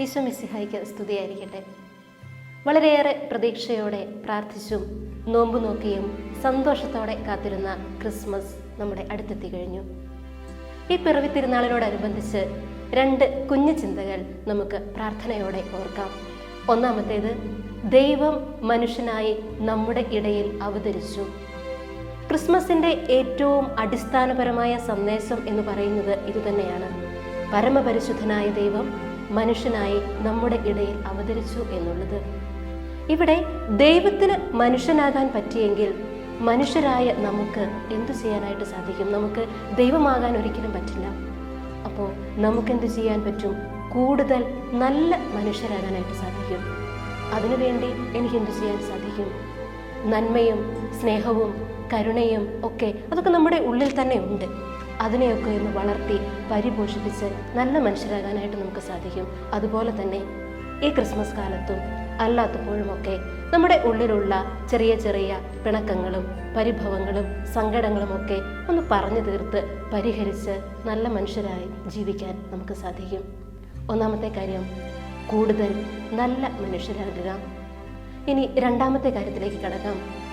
ഈശോ മിസ്സിഹായിക്ക് സ്തുതിയായിരിക്കട്ടെ. വളരെയേറെ പ്രതീക്ഷയോടെ പ്രാർത്ഥിച്ചും നോമ്പു നോക്കിയും സന്തോഷത്തോടെ കാത്തിരുന്ന ക്രിസ്മസ് നമ്മുടെ അടുത്തെത്തി കഴിഞ്ഞു. ഈ പിറവി തിരുനാളിനോടനുബന്ധിച്ച് രണ്ട് കുഞ്ഞു ചിന്തകൾ നമുക്ക് പ്രാർത്ഥനയോടെ ഓർക്കാം. ഒന്നാമത്തേത് ദൈവം മനുഷ്യനായി നമ്മുടെ ഇടയിൽ അവതരിച്ചു. ക്രിസ്മസിന്റെ ഏറ്റവും അടിസ്ഥാനപരമായ സന്ദേശം എന്ന് പറയുന്നത് ഇതുതന്നെയാണ്. പരമപരിശുദ്ധനായ ദൈവം മനുഷ്യനായി നമ്മുടെ ഇടയിൽ അവതരിച്ചു എന്നുള്ളത്. ഇവിടെ ദൈവത്തിന് മനുഷ്യനാകാൻ പറ്റിയെങ്കിൽ മനുഷ്യരായ നമുക്ക് എന്തു ചെയ്യാനായിട്ട് സാധിക്കും? നമുക്ക് ദൈവമാകാൻ ഒരിക്കലും പറ്റില്ല. അപ്പോൾ നമുക്കെന്ത് ചെയ്യാൻ പറ്റും? കൂടുതൽ നല്ല മനുഷ്യരാകാനായിട്ട് സാധിക്കും. അതിനുവേണ്ടി എനിക്ക് എന്തു ചെയ്യാൻ സാധിക്കും? നന്മയും സ്നേഹവും കരുണയും ഒക്കെ അതൊക്കെ നമ്മുടെ ഉള്ളിൽ തന്നെ ഉണ്ട്. അതിനെയൊക്കെ ഒന്ന് വളർത്തി പരിപോഷിപ്പിച്ച് നല്ല മനുഷ്യരാകാനായിട്ട് നമുക്ക് സാധിക്കും. അതുപോലെ തന്നെ ഈ ക്രിസ്മസ് കാലത്തും അല്ലാത്തപ്പോഴുമൊക്കെ നമ്മുടെ ഉള്ളിലുള്ള ചെറിയ ചെറിയ പിണക്കങ്ങളും പരിഭവങ്ങളും സങ്കടങ്ങളും ഒക്കെ ഒന്ന് പറഞ്ഞു തീർത്ത് പരിഹരിച്ച് നല്ല മനുഷ്യരായി ജീവിക്കാൻ നമുക്ക് സാധിക്കും. ഒന്നാമത്തെ കാര്യം കൂടുതൽ നല്ല മനുഷ്യരാകുക. ഇനി രണ്ടാമത്തെ കാര്യത്തിലേക്ക് കടക്കാം.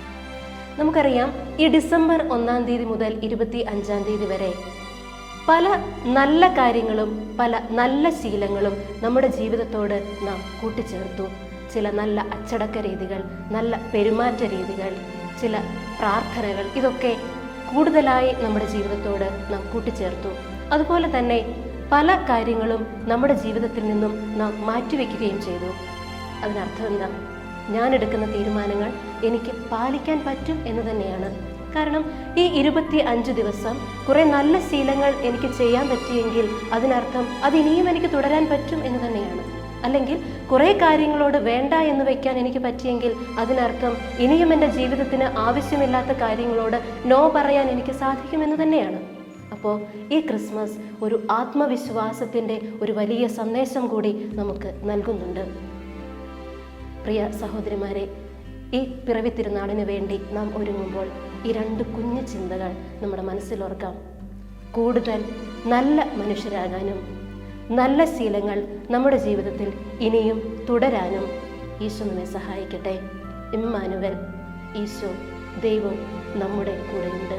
നമുക്കറിയാം ഈ ഡിസംബർ ഒന്നാം തീയതി മുതൽ ഇരുപത്തി അഞ്ചാം തീയതി വരെ പല നല്ല കാര്യങ്ങളും പല നല്ല ശീലങ്ങളും നമ്മുടെ ജീവിതത്തോട് നാം കൂട്ടിച്ചേർത്തു. ചില നല്ല അച്ചടക്ക രീതികൾ നല്ല പെരുമാറ്റ രീതികൾ ചില പ്രാർത്ഥനകൾ ഇതൊക്കെ കൂടുതലായി നമ്മുടെ ജീവിതത്തോട് നാം കൂട്ടിച്ചേർത്തു. അതുപോലെ തന്നെ പല കാര്യങ്ങളും നമ്മുടെ ജീവിതത്തിൽ നിന്നും നാം മാറ്റിവെക്കുകയും ചെയ്തു. അതിനർത്ഥം എന്താ? ഞാൻ എടുക്കുന്ന തീരുമാനങ്ങൾ എനിക്ക് പാലിക്കാൻ പറ്റും എന്ന് തന്നെയാണ്. കാരണം ഈ ഇരുപത്തി അഞ്ച് ദിവസം കുറെ നല്ല ശീലങ്ങൾ എനിക്ക് ചെയ്യാൻ പറ്റിയെങ്കിൽ അതിനർത്ഥം അത് ഇനിയും എനിക്ക് തുടരാൻ പറ്റും എന്ന് തന്നെയാണ്. അല്ലെങ്കിൽ കുറെ കാര്യങ്ങളോട് വേണ്ട എന്ന് വെക്കാൻ എനിക്ക് പറ്റിയെങ്കിൽ അതിനർത്ഥം ഇനിയും എന്റെ ജീവിതത്തിന് ആവശ്യമില്ലാത്ത കാര്യങ്ങളോട് നോ പറയാൻ എനിക്ക് സാധിക്കുമെന്ന് തന്നെയാണ്. അപ്പോൾ ഈ ക്രിസ്മസ് ഒരു ആത്മവിശ്വാസത്തിന്റെ ഒരു വലിയ സന്ദേശം കൂടി നമുക്ക് നൽകുന്നുണ്ട്. പ്രിയ സഹോദരിമാരെ ഈ പിറവി തിരുനാളിന് വേണ്ടി നാം ഒരുങ്ങുമ്പോൾ ഈ രണ്ട് കുഞ്ഞു ചിന്തകൾ നമ്മുടെ മനസ്സിലോർക്കാം കൂടുതൽ നല്ല മനുഷ്യരാകാനും നല്ല ശീലങ്ങൾ നമ്മുടെ ജീവിതത്തിൽ ഇനിയും തുടരാനും ഈശോ നമ്മെ സഹായിക്കട്ടെ. ഇമ്മാനുവൽ ഈശോ ദൈവം നമ്മുടെ കൂടെയുണ്ട്.